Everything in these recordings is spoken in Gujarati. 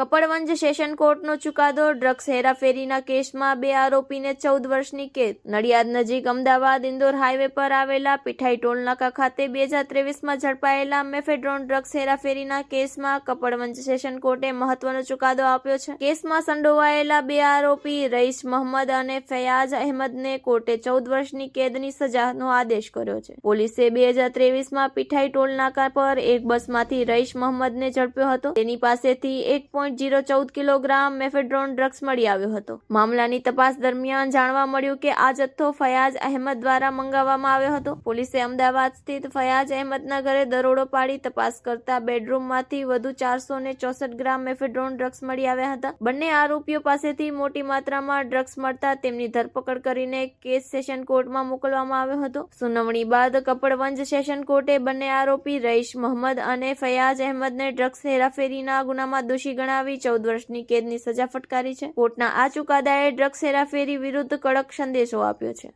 કપડવંજ સેશન કોર્ટનો ચુકાદો, ડ્રગ્સ હેરાફેરીના કેસમાં બે આરોપીને ચૌદ વર્ષની કેદ. નડિયાદ નજીક અમદાવાદ ઇન્દોર હાઈવે પર આવેલા પીઠાઈ ટોલનાકા ખાતે બે હજાર ત્રેવીસમાં ઝડપાયેલા મેફેડ્રોન ડ્રગ્સ હેરાફેરીના કેસમાં કપડવંજ સેશન કોર્ટે મહત્વનો ચુકાદો આપ્યો છે. કેસમાં સંડોવાયેલા બે આરોપી રઈસ મહમ્મદ અને ફયાઝ અહેમદને કોર્ટે ચૌદ વર્ષની કેદની સજાનો આદેશ કર્યો છે. પોલીસે બે હજાર ત્રેવીસમાં પીઠાઈ ટોલનાકા પર એક બસમાંથી રઈસ મહમ્મદને ઝડપ્યો હતો. તેની પાસેથી એક પોઈન્ટ જીરો ચૌદ કિલોગ્રામ મેફેડ્રોન ડ્રગ્સ મળી આવ્યો હતો. મામલાની તપાસ દરમિયાન જાણવા મળ્યું કે આ જથ્થો ફયાઝ અહેમદ દ્વારા મંગાવવામાં આવ્યો હતો. પોલીસે અમદાવાદ સ્થિત ફયાઝ અહેમદના ઘરે દરોડો પાડી તપાસ કરતા બેડરૂમમાંથી વધુ ચારસો ને ચોસઠ ગ્રામ મેફેડ્રોન ડ્રગ્સ મળી આવ્યા હતા. બંને આરોપીઓ પાસેથી મોટી માત્રામાં ડ્રગ્સ મળતા તેમની ધરપકડ કરીને કેસ સેશન કોર્ટમાં મોકલવામાં આવ્યો હતો. સુનાવણી બાદ કપડવંજ સેશન કોર્ટે બંને આરોપી રઈશ મોહમ્મદ અને ફયાઝ અહેમદને ડ્રગ્સ હેરાફેરીના ગુનામાં દોષી ગણાવી ચૌદ વર્ષની કેદની સજા ફટકારી છે. કોર્ટના આ ચુકાદાએ ડ્રગ્સ હેરાફેરી વિરુદ્ધ કડક સંદેશો આપ્યો છે.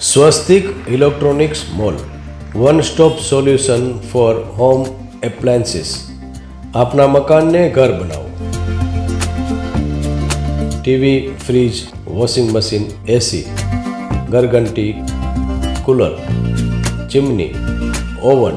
Swastik electronics mall, one stop solution for home appliances. આપના મકાનને ઘર બનાવો. TV, fridge, washing machine, AC, ઘરઘંટી, cooler, chimney, oven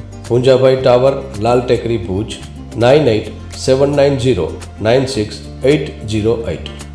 Punjabhai tower, Lal Tekri Bhuj, nine eight seven nine zero nine six eight zero eight.